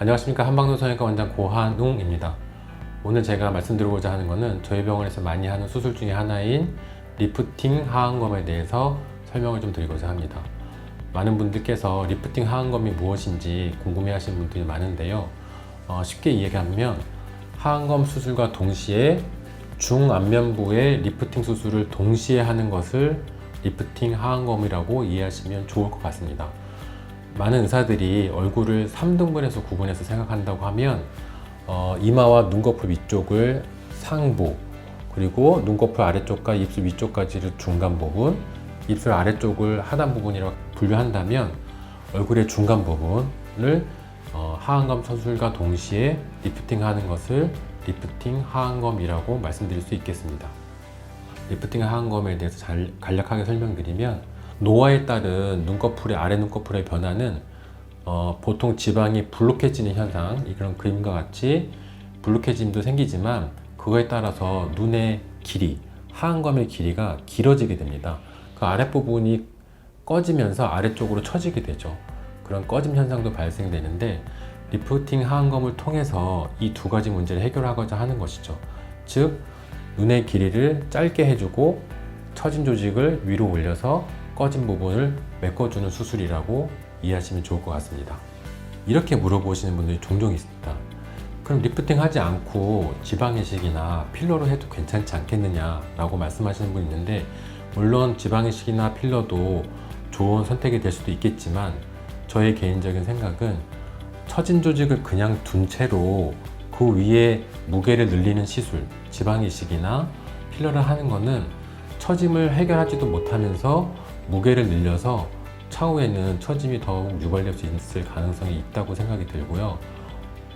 안녕하십니까 한방노성외과 원장 고한웅입니다. 오늘 제가 말씀드리고자 하는 것은 저희 병원에서 많이 하는 수술 중에 하나인 리프팅 하안검에 대해서 설명을 좀 드리고자 합니다. 많은 분들께서 리프팅 하안검이 무엇인지 궁금해 하시는 분들이 많은데요. 어, 쉽게 이야기하면 하안검 수술과 동시에 중안면부의 리프팅 수술을 동시에 하는 것을 리프팅 하안검이라고 이해하시면 좋을 것 같습니다. 많은 의사들이 얼굴을 3등분해서 구분해서 생각한다고 하면 어, 이마와 눈꺼풀 위쪽을 상부 그리고 눈꺼풀 아래쪽과 입술 위쪽까지를 중간 부분 입술 아래쪽을 하단 부분이라고 분류한다면 얼굴의 중간 부분을 어, 하안검 수술과 동시에 리프팅 하는 것을 리프팅 하안검이라고 말씀드릴 수 있겠습니다. 리프팅 하안검에 대해서 잘, 간략하게 설명드리면 노화에 따른 눈꺼풀의 아래 눈꺼풀의 변화는 어, 보통 지방이 불룩해지는 현상 이런 그림과 같이 불룩해짐도 생기지만 그거에 따라서 눈의 길이 하안검의 길이가 길어지게 됩니다. 그 아랫부분이 꺼지면서 아래쪽으로 처지게 되죠. 그런 꺼짐 현상도 발생되는데 리프팅 하안검을 통해서 이 두 가지 문제를 해결하고자 하는 것이죠. 즉 눈의 길이를 짧게 해주고 처진 조직을 위로 올려서 꺼진 부분을 메꿔주는 수술이라고 이해하시면 좋을 것 같습니다. 이렇게 물어보시는 분들이 종종 있습니다. 그럼 리프팅 하지 않고 지방 이식이나 필러로 해도 괜찮지 않겠느냐라고 말씀하시는 분이 있는데 물론 지방 이식이나 필러도 좋은 선택이 될 수도 있겠지만 저의 개인적인 생각은 처진 조직을 그냥 둔 채로 그 위에 무게를 늘리는 시술, 지방 이식이나 필러를 하는 거는 처짐을 해결하지도 못하면서 무게를 늘려서 차후에는 처짐이 더욱 유발될 수 있을 가능성이 있다고 생각이 들고요.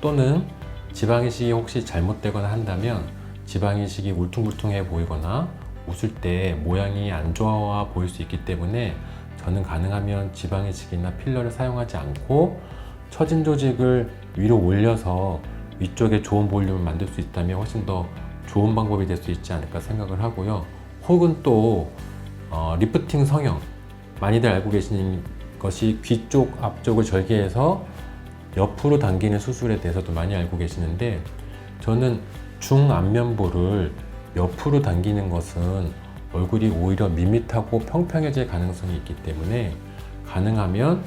또는 지방이식이 혹시 잘못되거나 한다면 지방이식이 울퉁불퉁해 보이거나 웃을 때 모양이 안 좋아 보일 수 있기 때문에 저는 가능하면 지방이식이나 필러를 사용하지 않고 처진 조직을 위로 올려서 위쪽에 좋은 볼륨을 만들 수 있다면 훨씬 더 좋은 방법이 될 수 있지 않을까 생각을 하고요. 혹은 또 어, 리프팅 성형. 많이들 알고 계시는 것이 귀 쪽 앞쪽을 절개해서 옆으로 당기는 수술에 대해서도 많이 알고 계시는데 저는 중안면부를 옆으로 당기는 것은 얼굴이 오히려 밋밋하고 평평해질 가능성이 있기 때문에 가능하면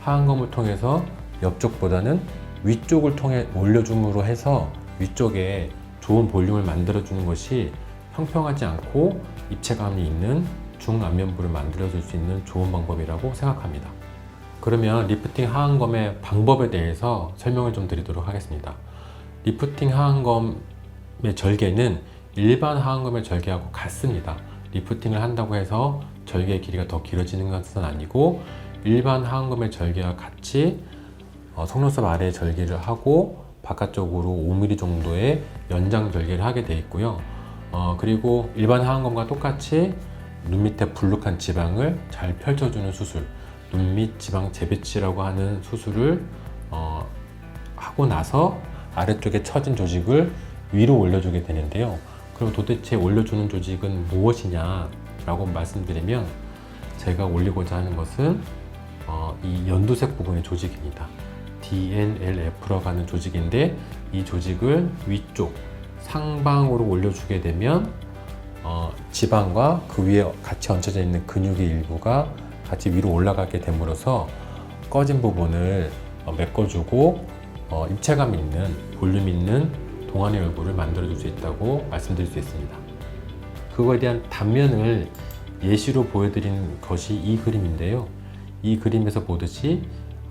하안검을 통해서 옆쪽보다는 위쪽을 통해 올려줌으로 해서 위쪽에 좋은 볼륨을 만들어주는 것이 평평하지 않고 입체감이 있는 중안면부를 만들어줄 수 있는 좋은 방법이라고 생각합니다. 그러면 리프팅 하안검의 방법에 대해서 설명을 좀 드리도록 하겠습니다. 리프팅 하안검의 절개는 일반 하안검의 절개하고 같습니다. 리프팅을 한다고 해서 절개의 길이가 더 길어지는 것은 아니고 일반 하안검의 절개와 같이 어, 속눈썹 아래 절개를 하고 바깥쪽으로 5mm 정도의 연장 절개를 하게 되어 있고요. 어, 그리고 일반 하안검과 똑같이 눈 밑에 불룩한 지방을 잘 펼쳐주는 수술, 눈 밑 지방 재배치라고 하는 수술을 어, 하고 나서 아래쪽에 처진 조직을 위로 올려주게 되는데요. 그럼 도대체 올려주는 조직은 무엇이냐라고 말씀드리면 제가 올리고자 하는 것은 어, 이 연두색 부분의 조직입니다. DNLF라고 하는 조직인데 이 조직을 위쪽 상방으로 올려주게 되면 어, 지방과 그 위에 같이 얹혀져 있는 근육의 일부가 같이 위로 올라가게 됨으로써 꺼진 부분을 어, 메꿔주고 어, 입체감 있는 볼륨 있는 동안의 얼굴을 만들어줄 수 있다고 말씀드릴 수 있습니다. 그거에 대한 단면을 예시로 보여드린 것이 이 그림인데요. 이 그림에서 보듯이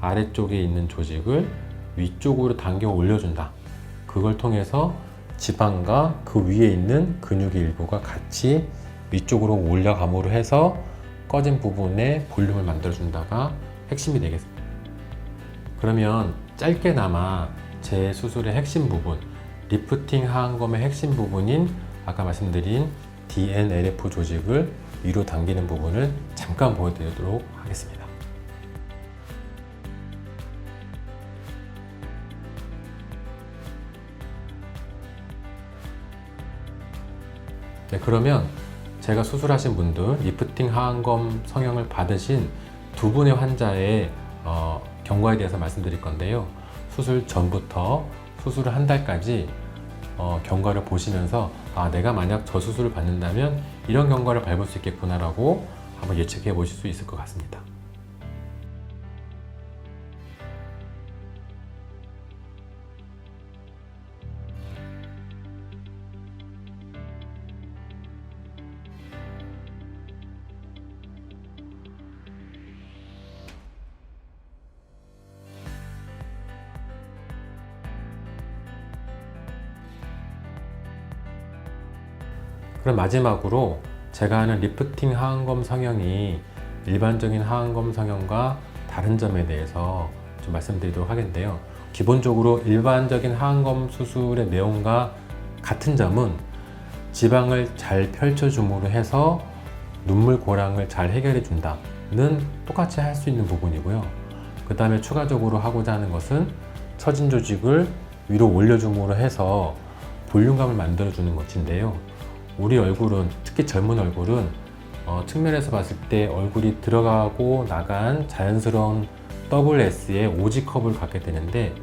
아래쪽에 있는 조직을 위쪽으로 당겨 올려준다. 그걸 통해서 지방과 그 위에 있는 근육의 일부가 같이 위쪽으로 올라감으로 해서 꺼진 부분에 볼륨을 만들어준다가 핵심이 되겠습니다. 그러면 짧게나마 제 수술의 핵심 부분, 리프팅 하안검의 핵심 부분인 아까 말씀드린 DNLF 조직을 위로 당기는 부분을 잠깐 보여드리도록 하겠습니다. 네, 그러면 제가 수술하신 분들, 리프팅 하안검 성형을 받으신 두 분의 환자의 어, 경과에 대해서 말씀드릴 건데요. 수술 전부터 수술을 한 달까지 어, 경과를 보시면서 아 내가 만약 저 수술을 받는다면 이런 경과를 밟을 수 있겠구나라고 한번 예측해 보실 수 있을 것 같습니다. 그럼 마지막으로 제가 하는 리프팅 하안검 성형이 일반적인 하안검 성형과 다른 점에 대해서 좀 말씀드리도록 하겠는데요. 기본적으로 일반적인 하안검 수술의 내용과 같은 점은 지방을 잘 펼쳐줌으로 해서 눈물 고랑을 잘 해결해 준다는 똑같이 할 수 있는 부분이고요. 그 다음에 추가적으로 하고자 하는 것은 처진 조직을 위로 올려줌으로 해서 볼륨감을 만들어 주는 것인데요. 우리 얼굴은 특히 젊은 얼굴은 어, 측면에서 봤을 때 얼굴이 들어가고 나간 자연스러운 더블 S의 오지 컵을 갖게 되는데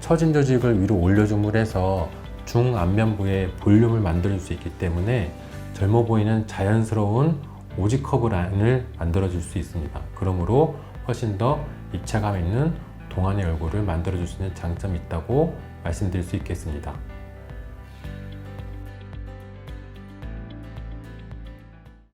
처진 조직을 위로 올려줌으로 해서 중안면부에 볼륨을 만들 수 있기 때문에 젊어 보이는 자연스러운 오지커브 라인을 만들어 줄 수 있습니다. 그러므로 훨씬 더 입체감 있는 동안의 얼굴을 만들어 줄 수 있는 장점이 있다고 말씀드릴 수 있겠습니다.